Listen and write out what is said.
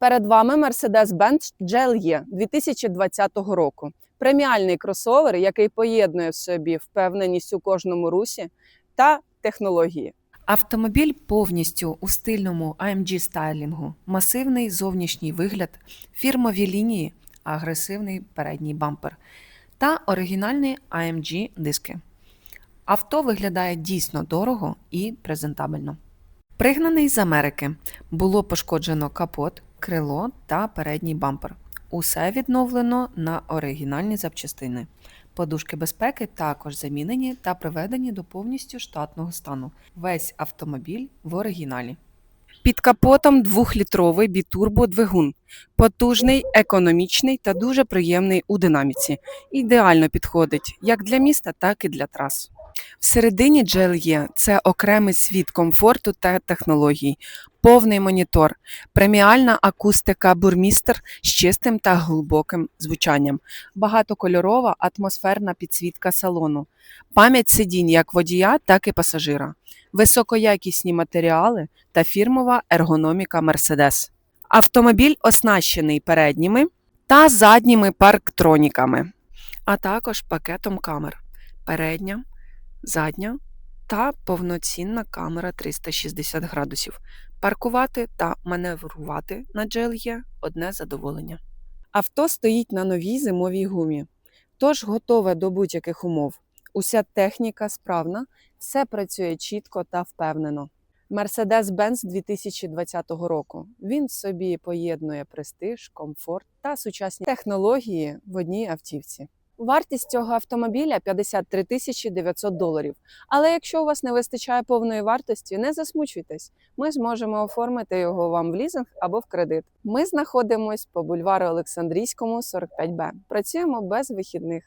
Перед вами Mercedes-Benz GLE 2020 року. Преміальний кросовер, який поєднує в собі впевненість у кожному русі та технології. Автомобіль повністю у стильному AMG стайлінгу, масивний зовнішній вигляд, фірмові лінії, агресивний передній бампер та оригінальні AMG диски. Авто виглядає дійсно дорого і презентабельно. Пригнаний з Америки було пошкоджено капот, крило та передній бампер. Усе відновлено на оригінальні запчастини. Подушки безпеки також замінені та приведені до повністю штатного стану. Весь автомобіль в оригіналі. Під капотом двохлітровий бітурбо-двигун, потужний, економічний та дуже приємний у динаміці. Ідеально підходить як для міста, так і для трас. Всередині GLE – це окремий світ комфорту та технологій, повний монітор, преміальна акустика бурмістер з чистим та глибоким звучанням, багатокольорова атмосферна підсвітка салону, пам'ять сидінь як водія, так і пасажира, високоякісні матеріали та фірмова ергономіка Mercedes. Автомобіль оснащений передніми та задніми парктроніками, а також пакетом камер. Передня, задня та повноцінна камера 360 градусів. Паркувати та маневрувати на GLE – одне задоволення. Авто стоїть на новій зимовій гумі, тож готове до будь-яких умов. Уся техніка справна, все працює чітко та впевнено. Mercedes-Benz 2020 року. Він собі поєднує престиж, комфорт та сучасні технології в одній автівці. Вартість цього автомобіля 53 тисячі 900 доларів. Але якщо у вас не вистачає повної вартості, не засмучуйтесь. Ми зможемо оформити його вам в лізинг або в кредит. Ми знаходимось по бульвару Олександрійському, 45Б. Працюємо без вихідних.